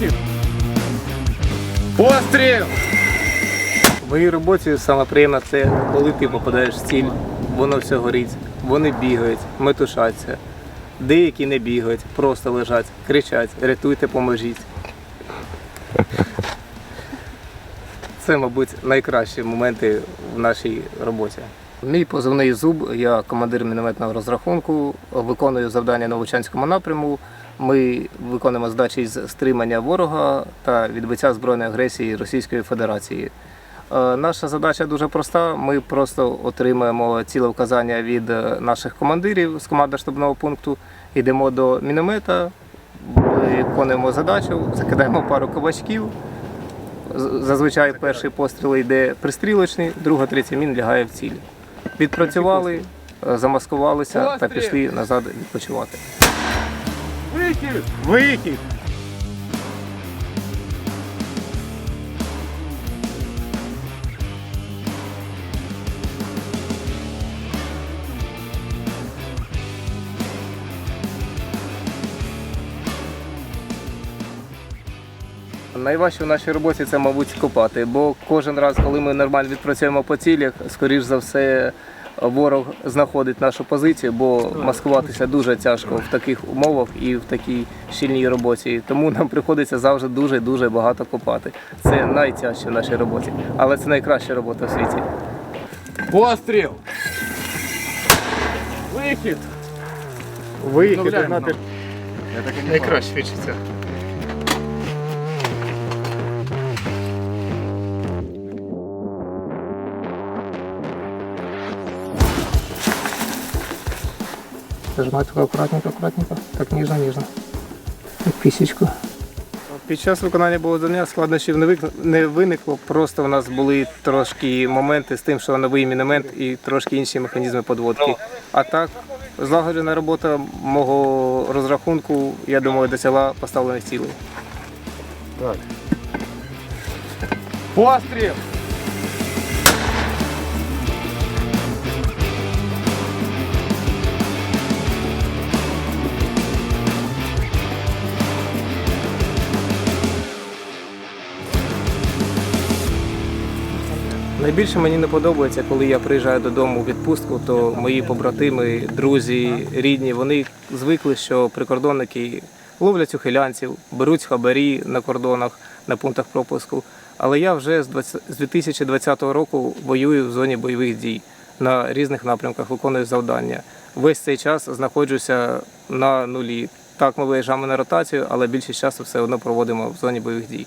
Вихід! Постріл! В моїй роботі саме приємне це коли ти попадаєш в ціль, воно все горить, вони бігають, метушаться. Деякі не бігають, просто лежать, кричать, рятуйте, поможіть. Це, мабуть, найкращі моменти в нашій роботі. Мій позивний зуб, я командир мінометного розрахунку, виконую завдання на Лучанському напряму. Ми виконуємо задачі з стримання ворога та відбиття збройної агресії Російської Федерації. Е, Наша задача дуже проста. Ми просто отримуємо ціле вказання від е, наших командирів з команди штабного пункту. Йдемо до міномета, виконуємо задачу, закидаємо пару кабачків. Зазвичай перший постріл йде пристрілочний, друга, третя мін лягає в ціль. Відпрацювали, е, замаскувалися та пішли назад відпочивати. Вихід! Вихід! Найважче в нашій роботі це, мабуть, копати, бо кожен раз, коли ми нормально відпрацюємо по цілях, скоріш за все, ворог знаходить нашу позицію, бо маскуватися дуже тяжко в таких умовах і в такій щільній роботі. Тому нам приходиться завжди дуже дуже багато копати. Це найтяжче в нашій роботі, але це найкраща робота в світі. Постріл! Вихід! Вихід найкраще вчиться. Зажимай только аккуратненько, аккуратненько. Так ніжно, ніжно. Як пісічку. Під час виконання було завдання складнощів не, не виникло. Просто у нас були трошки моменти з тим, що новий міномет і трошки інші механізми подводки. А так, злагоджена робота мого розрахунку, я думаю, досягла поставлених цілей. Так. Постріл! Найбільше мені не подобається, коли я приїжджаю додому у відпустку, то мої побратими, друзі, рідні, вони звикли, що прикордонники ловлять ухилянців, беруть хабарі на кордонах, на пунктах пропуску. Але я вже з 20 з 2020 року воюю в зоні бойових дій на різних напрямках, виконую завдання. Весь цей час знаходжуся на нулі. Так, ми виїжджаємо на ротацію, але більшість часу все одно проводимо в зоні бойових дій.